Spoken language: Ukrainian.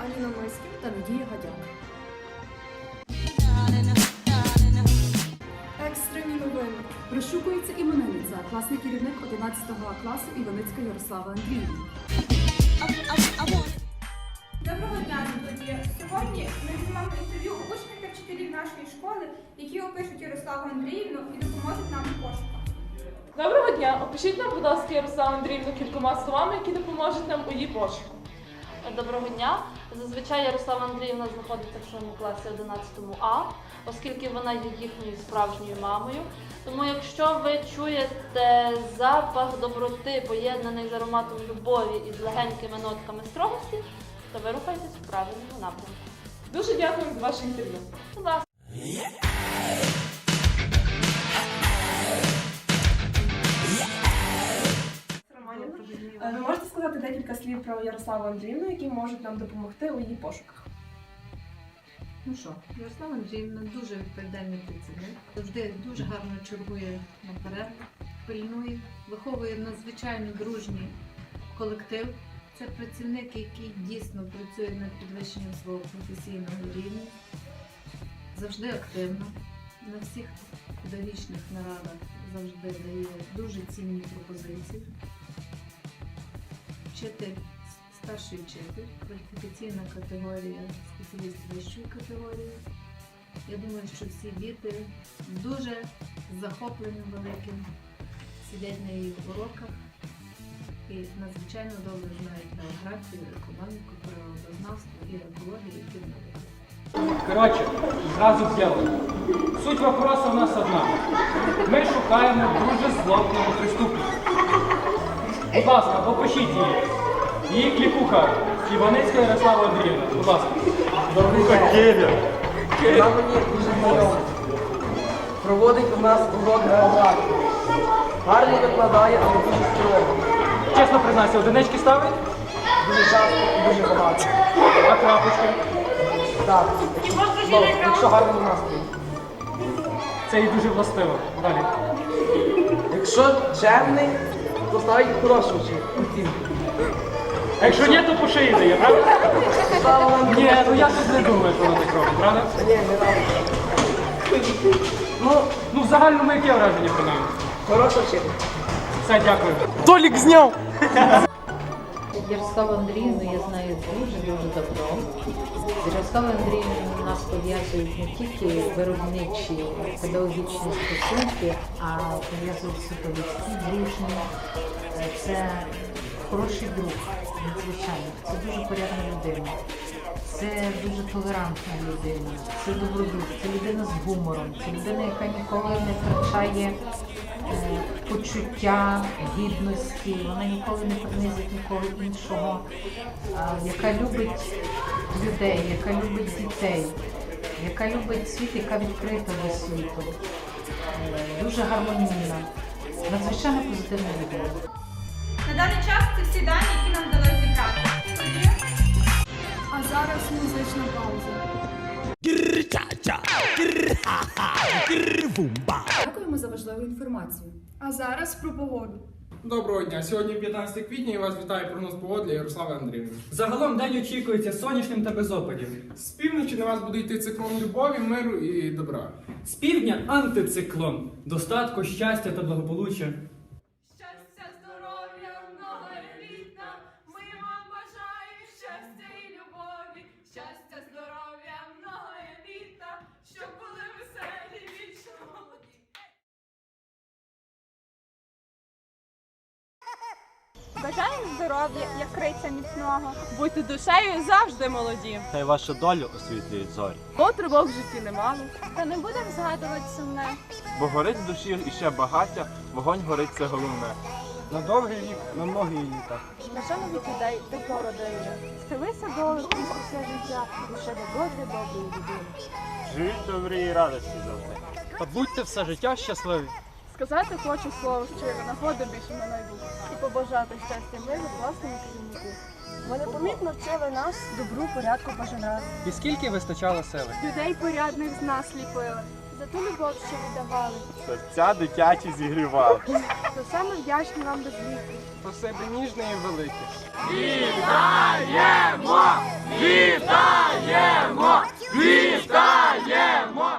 Аліна Миськів. Та Надія Гадяк. Екстрені новини. Розшукується іменинниця, класний керівник 11 класу Іваницька Ярослава Андріївна. Доброго дня, Надія. Сьогодні ми візьмемо інтерв'ю учнів та вчителів нашої школи, які опишуть Ярославу Андріївну і допоможуть нам у пошуках. Доброго дня! Опишіть нам, будь ласка, Ярославу Андріївну кількома словами, які допоможуть нам у її пошуку. Доброго дня. Зазвичай Ярослава Андріївна знаходиться в своєму класі 11 А, оскільки вона є їхньою справжньою мамою. Тому, якщо ви чуєте запах доброти, поєднаний з ароматом любові і з легенькими нотками строгості, то ви рухаєтесь в правильному напрямку. Дуже дякую за ваше інтерв'ю. Будь ласка. Ви можете сказати декілька слів про Ярославу Андріївну, які можуть нам допомогти у її пошуках? Ну що, Ярослава Андріївна дуже відповідальний працівник, завжди дуже гарно чергує на перерву, пильнує, виховує надзвичайно дружній колектив. Це працівник, який дійсно працює над підвищенням свого професійного рівня, завжди активно, на всіх педагогічних нарадах завжди дає дуже цінні пропозиції. Вчитель, старший вчитель, кваліфікаційна категорія, спеціаліст вищої категорії. Я думаю, що всі діти дуже з захопленням великим сидять на її уроках і надзвичайно добре знають географію, економіку, природознавство і екологію, і кінологію. Коротше, зразу к. Суть вопроса у нас одна. Ми шукаємо дуже злобного преступника. Будь ласка, попишіть її. Її клікуха Іваницька Ярослава Андріївна. Будь ласка. Дорогуха Кевір. Вона мені дуже знайома. Проводить у нас урок географії. Гарно викладає, але дуже строго. Чесно признайся, одинички ставить, Дуже часто і дуже багато. а крапочки. Так, якщо, якщо гарний настрій. Це їй дуже властиво. Далі. Якщо чемний, то ставить хорошу оцінку. А якщо ні, то по шиї дає, правда? Ні, ну я тут не думаю, що вона так робить, правда? Ні, не робить. Ну, ну в загальному яке враження про нами? Хороша вчителька. Все, дякую. Толік зняв! Ярославу Андріївну я знаю дуже-дуже давно. З Ярославою Андріївною нас пов'язують не тільки виробничі педагогічні стосунки, а пов'язують суповідські, дружні. Е, Це хороший друг, надзвичайно. Це дуже порядна людина. Це дуже толерантна людина, це добродух, це людина з гумором, це людина, яка ніколи не втрачає е, почуття гідності, вона ніколи не принизить нікого іншого, яка любить людей, яка любить дітей, яка любить світ, яка відкрита до світу, Е, дуже гармонійна, надзвичайно позитивна людина. На даний час це всі дані, які нам вдалося зібрати. А зараз музична пауза. Дякуємо за важливу інформацію. А зараз про погоду. Доброго дня. Сьогодні 15 квітня і вас вітає прогноз погоди для Ярослава Андріївни. Загалом день очікується сонячним та без опадів. З півночі на вас буде йти циклон любові, миру і добра. З півдня антициклон. Достатку, щастя та благополуччя. Бажаємо здоров'я, як криця міцного. Будьте душею завжди молоді. Хай вашу долю освітлюють зорі, Бо тривог в житті немало. Та не будемо згадувати сумне. бо горить в душі іще багаття, вогонь горить це головне. На довгий вік, на многі літа. Бажаємо від людей тепло родини. Стелися долу усе життя, лише до добрі доброї людини. Живіть добрі і радості завжди. Та будьте все життя щасливі. Сказати хочу слово щиро, нагоди більше мене найду. І побажати щастя миру власному керівнику. Вони помітно вчили нас добру, порядку кожен. І скільки вистачало сили? Людей порядних з нас ліпили. За ту любов, що віддавали. Серця дитячі зігрівали. То саме вдячні вам до звіти. По себе ніжне і велике. Вітаємо! Вітаємо! Вітаємо!